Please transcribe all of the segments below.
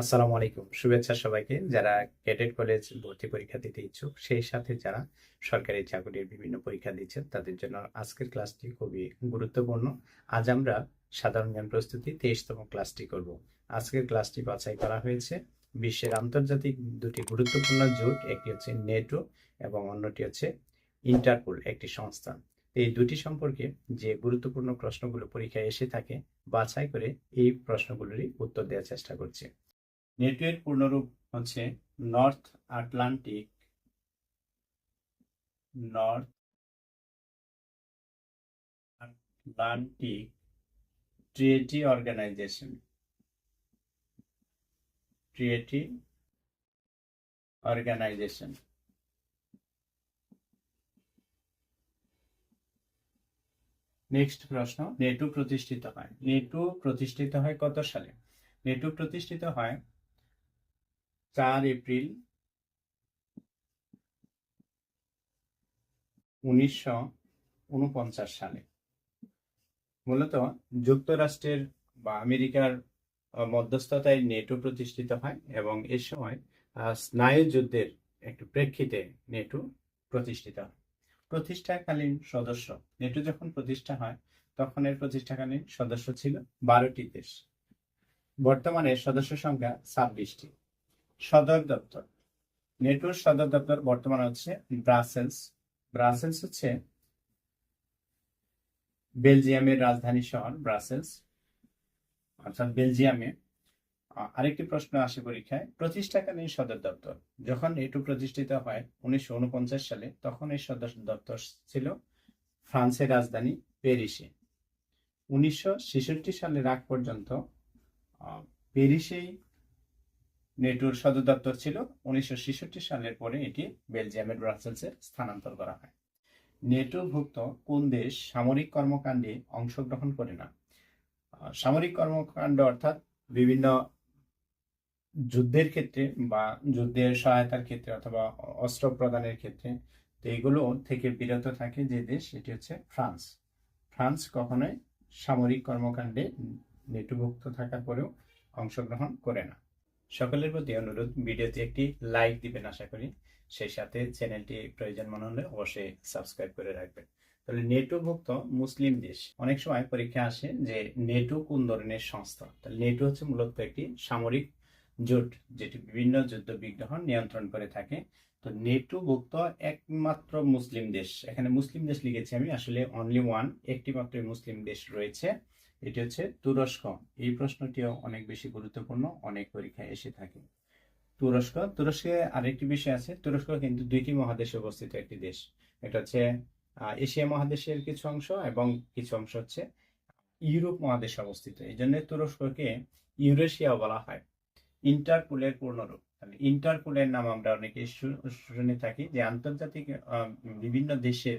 আসসালামু আলাইকুম। শুভেচ্ছা সবাইকে। যারা ক্যাডেট কলেজ ভর্তি পরীক্ষা দিতে ইচ্ছুক, সেই সাথে যারা সরকারি চাকরির বিভিন্ন পরীক্ষা দিচ্ছেন, তাদের জন্য আজকের ক্লাসটি খুবই গুরুত্বপূর্ণ। আজ আমরা সাধারণ জ্ঞান প্রস্তুতি তেইশতম ক্লাসটি করব। আজকের ক্লাসটি বাছাই করা হয়েছে। বিশ্বের আন্তর্জাতিক দুটি গুরুত্বপূর্ণ জোট, একটি হচ্ছে নেটো এবং অন্যটি হচ্ছে ইন্টারপোল, একটি সংস্থা এই দুটি সম্পর্কে যে গুরুত্বপূর্ণ প্রশ্নগুলো পরীক্ষায় এসে থাকে, বাছাই করে এই প্রশ্নগুলোরই উত্তর দেওয়ার চেষ্টা করছি। নেটোয়ের পূর্ণরূপ হচ্ছে North Atlantic. North Atlantic Treaty Organization. Treaty Organization. Next প্রশ্ন। নেটো প্রতিষ্ঠিত হয়। নেটু প্রতিষ্ঠিত হয় কত সালে? নেটো প্রতিষ্ঠিত হয় চার এপ্রিল উনিশশো উনপঞ্চাশ সালে। মূলত যুক্তরাষ্ট্রের বা আমেরিকার মধ্যস্থতায় নেটো প্রতিষ্ঠিত হয় এবং এ সময় আহ, স্নায়ু যুদ্ধের একটু প্রেক্ষিতে নেটো প্রতিষ্ঠিত হয়। প্রতিষ্ঠাকালীন সদস্য নেটো যখন প্রতিষ্ঠা হয় তখন এর প্রতিষ্ঠাকালীন সদস্য ছিল বারোটি দেশ। বর্তমানে সদস্য সংখ্যা ছাব্বিশটি। সদর দপ্তর। নেটোর সদর দপ্তর বর্তমান হচ্ছে ব্রাসেলস। ব্রাসেলস হচ্ছে বেলজিয়ামের রাজধানী শহর ব্রাসেলস। অর্থাৎ বেলজিয়ামে। আরেকটি প্রশ্ন আসে পরীক্ষায়, প্রতিষ্ঠাকালীন সদর দপ্তর। যখন নেটো প্রতিষ্ঠিত হয় উনিশশো উনপঞ্চাশ সালে, তখন এই সদর দপ্তর ছিল ফ্রান্সের রাজধানী প্যারিসে। উনিশশো ছেষট্টি সালের আগ পর্যন্ত প্যারিসেই নেটোর সদর দপ্তর ছিল। উনিশশো ছেষট্টি সালের পরে এটি বেলজিয়ামের ব্রাসেলসে স্থানান্তর করা হয়। নেটোভুক্ত কোন দেশ সামরিক কর্মকাণ্ডে অংশগ্রহণ করে না? সামরিক কর্মকাণ্ড অর্থাৎ বিভিন্ন যুদ্ধের ক্ষেত্রে বা যুদ্ধের সহায়তার ক্ষেত্রে অথবা অস্ত্র প্রদানের ক্ষেত্রে, তো এগুলো থেকে বিরত থাকে যে দেশ, সেটি হচ্ছে ফ্রান্স। ফ্রান্স কখনোই সামরিক কর্মকাণ্ডে নেটোভুক্ত থাকার পরেও অংশগ্রহণ করে না। সকলের প্রতি অনুরোধ ভিডিওতে একটি লাইক দিবেন আশা করি। সেই সাথে চ্যানেলটি প্রয়োজন মনে হলে অবশ্যই সাবস্ক্রাইব করে রাখবেন। তাহলে নেটোভুক্ত মুসলিম দেশ, অনেক সময় পরীক্ষা আসে যে নেটো কোন ধরনের সংস্থা? তাহলে নেটো হচ্ছে মূলত একটি সামরিক জোট, যেটি বিভিন্ন যুদ্ধ বিগ্রহ নিয়ন্ত্রণ করে থাকে। তো নেটোভুক্ত একমাত্র মুসলিম দেশ, এখানে মুসলিম দেশ লিখেছি আমি, আসলে অনলি ওয়ান একটি মাত্র মুসলিম দেশ রয়েছে। এটি হচ্ছে তুরস্ক এই প্রশ্নটিও অনেক বেশি গুরুত্বপূর্ণ, অনেক পরীক্ষায় এসে থাকে। তুরস্ক, তুরস্কে আরেকটি বিষয় আছে। তুরস্ক কিন্তু দুইটি মহাদেশে অবস্থিত একটি দেশ। এটা হচ্ছে এশিয়া মহাদেশের কিছু অংশ এবং কিছু অংশ হচ্ছে ইউরোপ মহাদেশে অবস্থিত। এই জন্য তুরস্ককে ইউরেশিয়া বলা হয়। ইন্টারপোলের পূর্ণরূপ। ইন্টারপোলের নাম আমরা অনেকে শুনে থাকি যে আন্তর্জাতিক বিভিন্ন দেশের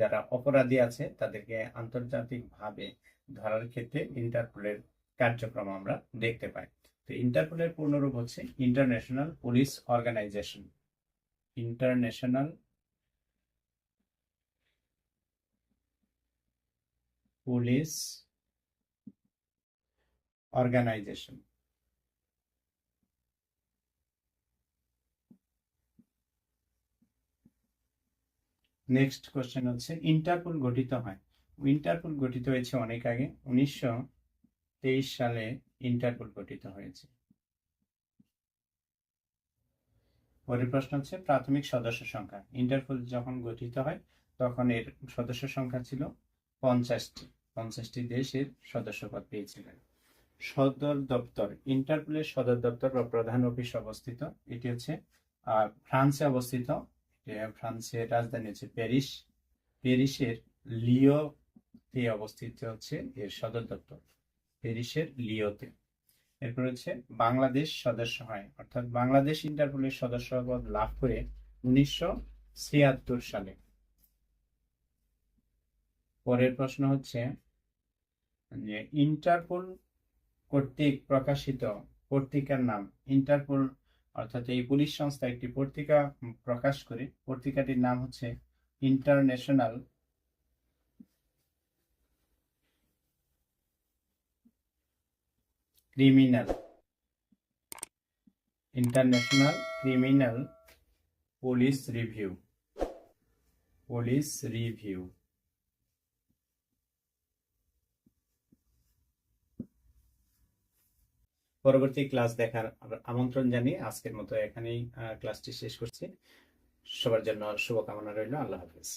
যারা অপরাধী আছে, তাদেরকে আন্তর্জাতিক ভাবে ধরার ক্ষেত্রে ইন্টারপোলের কার্যক্রম আমরা দেখতে পাই। তো ইন্টারপোলের পূর্ণরূপ হচ্ছে International Police Organization. International Police Organization. Next question হচ্ছে ইন্টারপোল গঠিত হয়। ইন্টারপোল গঠিত হয়েছে অনেক আগে, উনিশশো তেইশ সালে ইন্টারপোল গঠিত হয়েছে। পরের প্রশ্ন হচ্ছে, প্রাথমিক সদস্য সংখ্যা। ইন্টারপোল যখন গঠিত হয়, তখন এর সদস্য সংখ্যা ছিল পঞ্চাশটি। পঞ্চাশটি দেশের সদস্যপদ পেয়েছিলেন। সদর দপ্তর ইন্টারপোলের সদর দপ্তর বা প্রধান অফিস অবস্থিত, এটি হচ্ছে ফ্রান্সে অবস্থিত ফ্রান্সের রাজধানী হচ্ছে প্যারিস। প্যারিসের লিওতে অবস্থিত হচ্ছে এর সদর দপ্তর। প্যারিসের লিওতে। এরপর হচ্ছে বাংলাদেশ সদস্য হয়। অর্থাৎ বাংলাদেশ ইন্টারপোলের সদস্যপদ লাভ করে উনিশশো ছিয়াত্তর সালে। পরের প্রশ্ন হচ্ছে যে ইন্টারপোল কর্তৃক প্রকাশিত পত্রিকার নাম ইন্টারপোল অর্থাৎ এই পুলিশ সংস্থা একটি পত্রিকা প্রকাশ করে। পত্রিকাটির নাম হচ্ছে International. Criminal. International Criminal Police Review. Police Review. পরবর্তী ক্লাস দেখার আমন্ত্রণ জানিয়ে আজকের মতো এখানেই ক্লাসটি শেষ করছি। সবার জন্য শুভকামনা রইল। আল্লাহ হাফিজ।